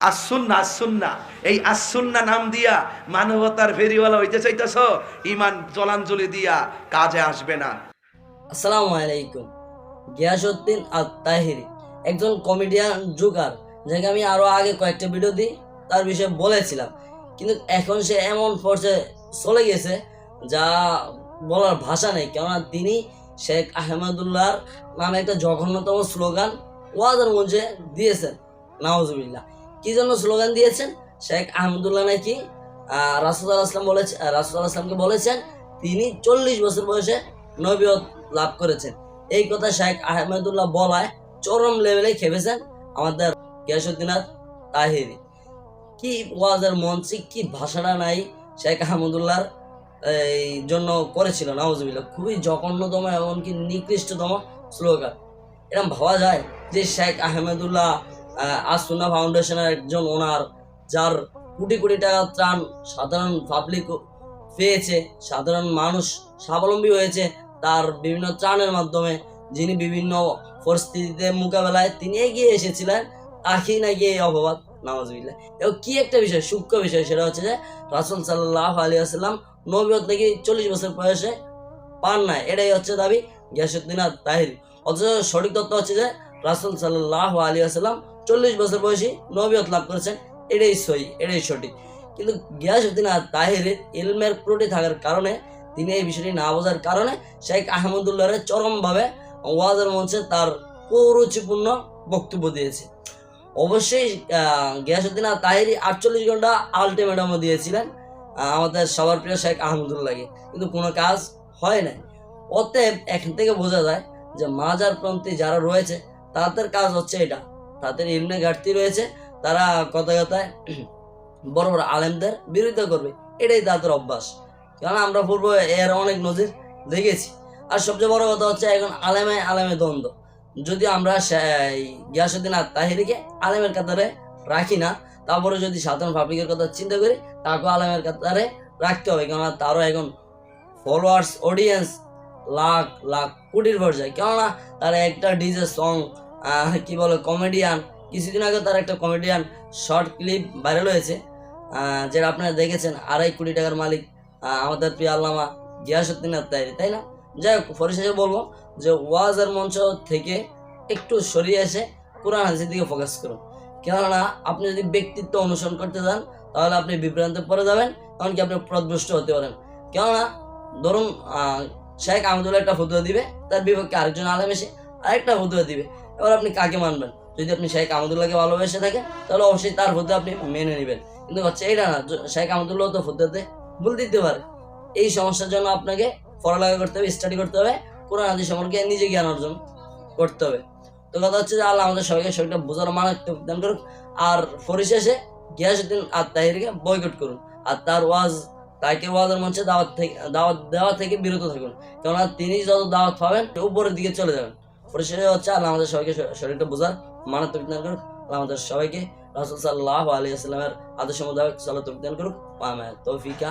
আসুন্না আসুন্না এই আসুন্না নাম দিয়া মানবতার ফেরিওয়ালা হইতে চাইতেছ ইমান জলাঞ্জলি দিয়া কাজে আসবে না। আসসালামু আলাইকুম। গিয়াসউদ্দিন আল একজন কমেডিয়ান যাকে আমি আরও আগে কয়েকটা ভিডিও দিই, তার বিষয়ে বলেছিলাম। কিন্তু এখন সে এমন পর্যায়ে চলে গেছে, যা বলার ভাষা নেই। কেননা তিনি শেখ আহমেদুল্লাহর নামে একটা জঘন্যতম স্লোগান ওয়াজের মধ্যে দিয়েছেন। নাওজবিল্লা কি জন্য স্লোগান দিয়েছেন? শেখ আহমদুল্লাহ নাকি রাসুল আসলাম বলেছে রাসুল আসলামকে বলেছেন, তিনি চল্লিশ বছর বয়সে নবীয়ত লাভ করেছেন। এই কথা শেখ আহমেদুল্লাহ বলায় চরম লেভেলে খেপেছেন আমাদের গিয়াসুদ্দিনাথ তাহিরি। কি ওয়াজের মঞ্চে কি ভাষাটা নাই শেখ আহমদুল্লাহর, এই জন্য করেছিল, নাউজুবিল্লাহ। খুবই জঘন্যতম এমনকি নিকৃষ্টতম স্লোগান। এরকম ভাবা যায় যে শেখ আহমেদুল্লাহ আসুনা ফাউন্ডেশনের একজন ওনার, যার কোটি কোটি টাকা ত্রাণ সাধারণ পাবলিক পেয়েছে, সাধারণ মানুষ স্বাবলম্বী হয়েছে তার বিভিন্ন ত্রাণের মাধ্যমে। যিনি বিভিন্ন পরিস্থিতিতে মোকাবেলায় তিনি এগিয়ে এসেছিলেন, তাকেই নাকি এই অপবাদ নামাজ নামাজবিল্লা এবং কি একটা বিষয়, সূক্ষ্ম বিষয় সেটা হচ্ছে যে, রাসুল সাল্লাহ আলী আসাল্লাম নবীয়ত নাকি চল্লিশ বছর বয়সে পান নাই। এটাই হচ্ছে দাবি গিয়াসুদ্দিন আর তাহির অথচ সঠিক তথ্য হচ্ছে যে, রাসুল সাল্লাহ আলী আসাল্লাম চল্লিশ বছর বয়সী নবীয়ত লাভ করেছেন। এটাই সই, এটাই সঠিক। কিন্তু গিয়াসুদ্দিন আর তাহিরের ইলমের ত্রুটি থাকার কারণে, তিনি এই বিষয়টি না বোঝার কারণে শেখ আহমদুল্লাহের চরমভাবে ওয়াজের মঞ্চে তার কুরুচিপূর্ণ বক্তব্য দিয়েছে। অবশ্যই গিয়াসুদ্দিন আর তাহিরি আটচল্লিশ ঘণ্টা আলটিমেটামও দিয়েছিলেন আমাদের সবার প্রিয় শেখ আহমদুল্লাহকে। কিন্তু কোনো কাজ হয় নাই। অতএব এখান থেকে বোঝা যায় যে মাজার পন্থী যারা রয়েছে, তাদের কাজ হচ্ছে এটা তাদের ইলমে ঘাটতি রয়েছে, তারা কথায় কথায় বড় বড় আলেমদের বিরোধিতা করবে। এটাই তাদের অভ্যাস। কারণ আমরা পূর্ব এর অনেক নজির দেখেছি। আর সবচেয়ে বড় কথা হচ্ছে, এখন আলেমে আলেমে দ্বন্দ্ব। যদি আমরা গিয়াসুদ্দিন আর তাহিরিকে আলেমের কাতারে রাখি না, তারপরে যদি সাধারণ পাবলিকের কথা চিন্তা করি, তাকেও আলেমের কাতারে রাখতে হবে। কেননা, তারও এখন ফলোয়ার্স অডিয়েন্স লাখ লাখ কোটির পর্যায়ে কেননা, তারা একটা ডিজে সং কি বলে কমেডিয়ান কিছুদিন আগে তার একটা কমেডিয়ান শর্ট ক্লিপ ভাইরাল হয়েছে যেটা আপনারা দেখেছেন, আড়াই কোটি টাকার মালিক আমাদের প্রিয় আল্লামা গিয়াসুদ্দিন তাইরি তাই না? যাই হোক পরিশেষে বলব যে ওয়াজের মঞ্চ থেকে একটু সরিয়ে এসে কোরআন হাদিসের দিকে ফোকাস করুন। কেননা, আপনি যদি ব্যক্তিত্ব অনুসরণ করতে যান, তাহলে আপনি বিভ্রান্তে পড়ে যাবেন এমনকি আপনি পথভ্রষ্ট হতে পারেন? কেননা, ধরুন শেখ আহমদুল্লাহ একটা ফতুয়া দিবে, তার বিপক্ষে আরেকজন আলেম এসে আরেকটা ফতুয়া দিবে। এবার আপনি কাকে মানবেন? যদি আপনি শেখ আহমদুল্লাহকে ভালোবেসে থাকেন, তাহলে অবশ্যই তার ফতুয়া আপনি মেনে নেবেন। কিন্তু হচ্ছে এটা না শেখ আহমদুল্লাহ তো ফতুয়াতে ভুল দিতে পারে। এই সমস্যার জন্য আপনাকে পড়ালেখা করতে হবে স্টাডি করতে হবে, কোরআন, হাদিস সম্পর্কে নিজে জ্ঞান অর্জন করতে হবে। তো কথা হচ্ছে যে আল্লাহ আমাদের সবাইকে সবাইটা বোঝার মানে দান করুক, আর পরিশেষে গিয়াসুদ্দিন আর তাহিরকে বয়কট করুন। আর তার ওয়াজ, তাকে ওয়াজের মঞ্চে দাওয়াত থেকে, দাওয়াত দেওয়া থেকে বিরত থাকুন। কেননা তিনি যত দাওয়াত পাবেন, উপরের দিকে চলে যাবেন। পরিশেষে হচ্ছে আল্লাহ আমাদের সবাইকে শরীরটা বোঝার মানত বিজ্ঞান করুক। আল্লাহ আমাদের সবাইকে রাসুল সাল্লাহ আলিয়া সাল্লামের আদর্শ মোতাবেক সাল্লাহ বিজ্ঞান করুক। তৌফিকা